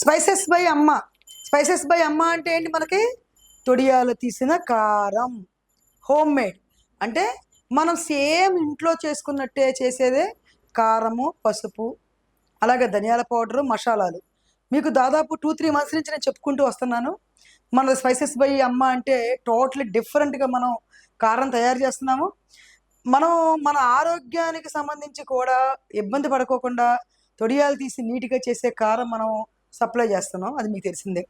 Spices by Amma spices by Amma అంటే ఏంటి మనకి? తొడియాలు తీసిన కారం. హోమ్ మేడ్ అంటే మనం సేమ్ ఇంట్లో చేసుకున్నట్టే చేసేదే కారము పసుపు అలాగే ధనియాల పౌడరు మసాలాలు. మీకు దాదాపు టూ త్రీ మంత్స్ నుంచి నేను చెప్పుకుంటూ వస్తున్నాను. మన స్పైసెస్ బై అమ్మ అంటే టోటలీ డిఫరెంట్గా మనం కారం తయారు చేస్తున్నాము. మనం మన ఆరోగ్యానికి సంబంధించి కూడా ఇబ్బంది పడుకోకుండా తొడియాలు తీసి నీట్గా చేసే కారం మనం సప్లై చేస్తున్నాం అది మీకు తెలిసిందే.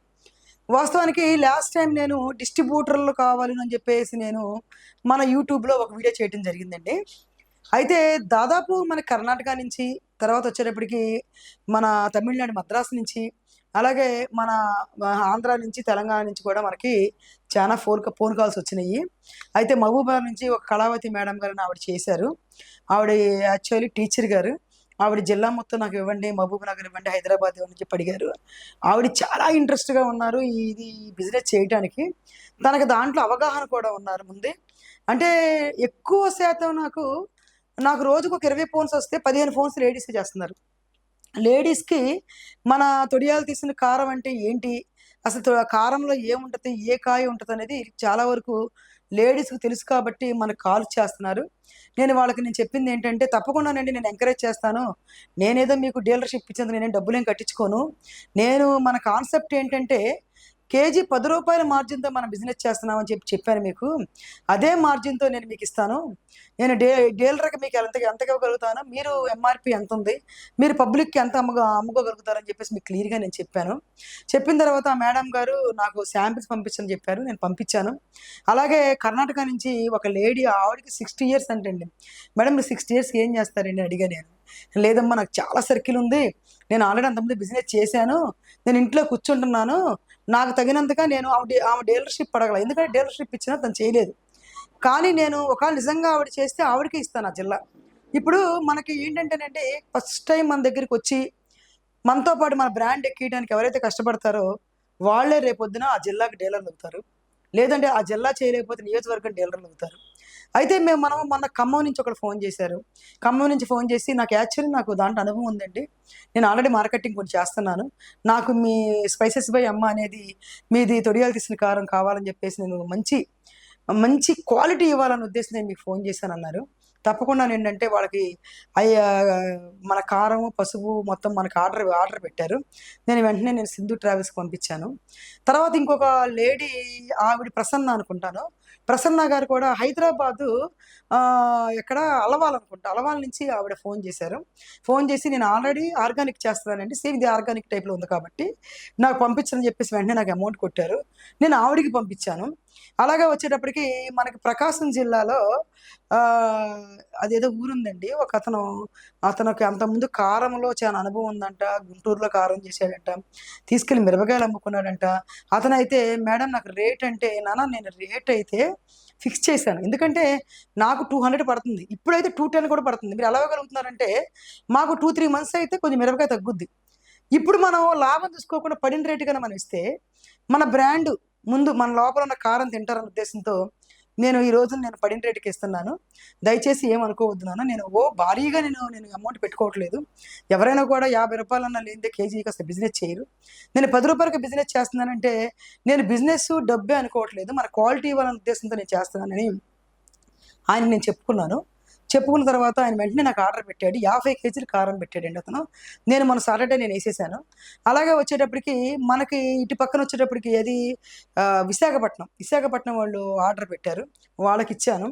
వాస్తవానికి లాస్ట్ టైం నేను డిస్ట్రిబ్యూటర్లు కావాలి అని చెప్పేసి నేను మన యూట్యూబ్లో ఒక వీడియో చేయడం జరిగిందండి. అయితే దాదాపు మన కర్ణాటక నుంచి తర్వాత వచ్చేటప్పటికి మన తమిళనాడు మద్రాసు నుంచి అలాగే మన ఆంధ్ర నుంచి తెలంగాణ నుంచి కూడా మనకి చాలా ఫోన్ ఫోన్ కాల్స్ వచ్చినాయి. అయితే మహబూబాబాద్ నుంచి ఒక కళావతి మేడం గారిని ఆవిడ చేశారు. ఆవిడ యాక్చువల్లీ టీచర్ గారు. ఆవిడ జిల్లా మొత్తం నాకు ఇవ్వండి మహబూబ్ నగర్ ఇవ్వండి హైదరాబాద్ ఇవ్వండి చెప్పి అడిగారు. ఆవిడ చాలా ఇంట్రెస్ట్గా ఉన్నారు ఇది బిజినెస్ చేయడానికి తనకు దాంట్లో అవగాహన కూడా ఉన్నారు ముందే. అంటే ఎక్కువ శాతం నాకు నాకు రోజుకు ఒక ఇరవై ఫోన్స్ వస్తే పదిహేను ఫోన్స్ లేడీస్కి చేస్తున్నారు. లేడీస్కి మన తొడియాలు తీసిన కారం అంటే ఏంటి? అసలు కారంలో ఏముంటుంది? ఏ కాయ ఉంటుంది అనేది చాలా వరకు లేడీస్కి తెలుసు కాబట్టి మనకు కాల్ చేస్తున్నారు. నేను వాళ్ళకి నేను చెప్పింది ఏంటంటే తప్పకుండానండి నేను ఎంకరేజ్ చేస్తాను. నేనేదో మీకు డీలర్షిప్ ఇచ్చేందుకు నేనేం డబ్బులు ఏం కట్టించుకోను. నేను మన కాన్సెప్ట్ ఏంటంటే కేజీ పది రూపాయల మార్జిన్తో మనం బిజినెస్ చేస్తున్నామని చెప్పి చెప్పాను మీకు. అదే మార్జిన్తో నేను మీకు ఇస్తాను. నేను డే డీలర్కి మీకు ఎంత ఎంత ఇవ్వగలుగుతానో మీరు ఎంఆర్పి ఎంత ఉంది మీరు పబ్లిక్కి ఎంత అమ్మగా అమ్ముకోగలుగుతారని చెప్పేసి మీకు క్లియర్గా నేను చెప్పాను. చెప్పిన తర్వాత ఆ మేడం గారు నాకు శాంపిల్స్ పంపించని చెప్పారు. నేను పంపించాను. అలాగే కర్ణాటక నుంచి ఒక లేడీ ఆవిడకి సిక్స్టీ ఇయర్స్ అంటండి. మేడం మీరు సిక్స్టీ ఇయర్స్ ఏం చేస్తారండి? అడిగా నేను. లేదమ్మా నాకు చాలా సర్కిల్ ఉంది. నేను ఆల్రెడీ అంతమంది బిజినెస్ చేశాను. నేను ఇంట్లో కూర్చుంటున్నాను. నాకు తగినంతగా నేను ఆమె ఆమె డీలర్షిప్ అడగల. ఎందుకంటే డీలర్షిప్ ఇచ్చినా తను చేయలేదు. కానీ నేను ఒకవేళ నిజంగా ఆవిడ చేస్తే ఆవిడకి ఇస్తాను ఆ జిల్లా. ఇప్పుడు మనకి ఏంటంటేనండి ఫస్ట్ టైం మన దగ్గరికి వచ్చి మనతో పాటు మన బ్రాండ్ ఎక్కియడానికి ఎవరైతే కష్టపడతారో వాళ్ళే రేపొద్దున ఆ జిల్లాకి డీలర్లు అవుతారు. లేదంటే ఆ జిల్లా చేయలేకపోతే నియోజకవర్గం డీలర్లు అవుతారు. అయితే మేము మనం మొన్న ఖమ్మం నుంచి ఒకటి ఫోన్ చేశారు. ఖమ్మం నుంచి ఫోన్ చేసి నాకు యాక్చువల్లీ నాకు దాంట్లో అనుభవం ఉందండి. నేను ఆల్రెడీ మార్కెటింగ్ కూడా చేస్తున్నాను. నాకు మీ స్పైసెస్ బై అమ్మ అనేది మీది తొడియాలు తీసిన కారం కావాలని చెప్పేసి నేను మంచి మంచి క్వాలిటీ ఇవ్వాలనే ఉద్దేశం నేను మీకు ఫోన్ చేశాను అన్నారు తప్పకుండా ఏంటంటే వాళ్ళకి అయ్యా మన కారం పసుపు మొత్తం మనకు ఆర్డర్ ఆర్డర్ పెట్టారు. నేను వెంటనే నేను సింధు ట్రావెల్స్కి పంపించాను. తర్వాత ఇంకొక లేడీ ఆవిడ ప్రసన్న అనుకుంటాను. ప్రసన్న గారు కూడా హైదరాబాదు ఎక్కడ అలవాల్ అనుకుంటా. అలవాల్ నుంచి ఆవిడ ఫోన్ చేశారు. ఫోన్ చేసి నేను ఆల్రెడీ ఆర్గానిక్ చేస్తున్నానండి. సేమ్ ఇది ఆర్గానిక్ టైప్లో ఉంది కాబట్టి నాకు పంపించని చెప్పేసి వెంటనే నాకు అమౌంట్ కొట్టారు. నేను ఆవిడికి పంపించాను. అలాగే వచ్చేటప్పటికి మనకి ప్రకాశం జిల్లాలో అదేదో ఊరుందండి. ఒక అతను అతనికి అంతకుముందు కారంలో చాలా అనుభవం ఉందంట. గుంటూరులో కారం చేశాడంట. తీసుకెళ్ళి మిరపకాయలు అమ్ముకున్నాడంట. అతనైతే మేడం నాకు రేట్ అంటే నాన్న నేను రేట్ అయితే ఫిక్స్ చేశాను. ఎందుకంటే నాకు టూ హండ్రెడ్ పడుతుంది. ఇప్పుడైతే టూ టెన్ కూడా పడుతుంది. మీరు ఎలా ఇవ్వగలుగుతున్నారంటే మాకు టూ త్రీ మంత్స్ అయితే కొంచెం మిరపకాయ తగ్గుద్ది. ఇప్పుడు మనం లాభం తీసుకోకుండా పడిన రేటు కన్నా మనం ఇస్తే మన బ్రాండ్ ముందు మన లోపల ఉన్న కారం తింటారన్న ఉద్దేశంతో నేను ఈ రోజు నేను పడిన రేటుకి ఇస్తున్నాను. దయచేసి ఏమనుకోవద్దు నాన్న. నేను ఓ భారీగా నేను నేను అమౌంట్ పెట్టుకోవట్లేదు. ఎవరైనా కూడా యాభై రూపాయలన్నా లేనిదే కేజీకి అసలు బిజినెస్ చేయరు. నేను పది రూపాయలకి బిజినెస్ చేస్తున్నానంటే నేను బిజినెస్ డబ్బే అనుకోవట్లేదు. మన క్వాలిటీ ఇవ్వాలనే ఉద్దేశంతో నేను చేస్తున్నానని ఆయన నేను చెప్పుకున్నాను. చెప్పుకున్న తర్వాత ఆయన వెంటనే నాకు ఆర్డర్ పెట్టాడు. యాభై కేజీలు కారం పెట్టాడండి అతను. నేను మన సాటర్డే నేను వేసేసాను. అలాగే వచ్చేటప్పటికి మనకి ఇటు పక్కన వచ్చేటప్పటికి అది విశాఖపట్నం. విశాఖపట్నం వాళ్ళు ఆర్డర్ పెట్టారు. వాళ్ళకి ఇచ్చాను.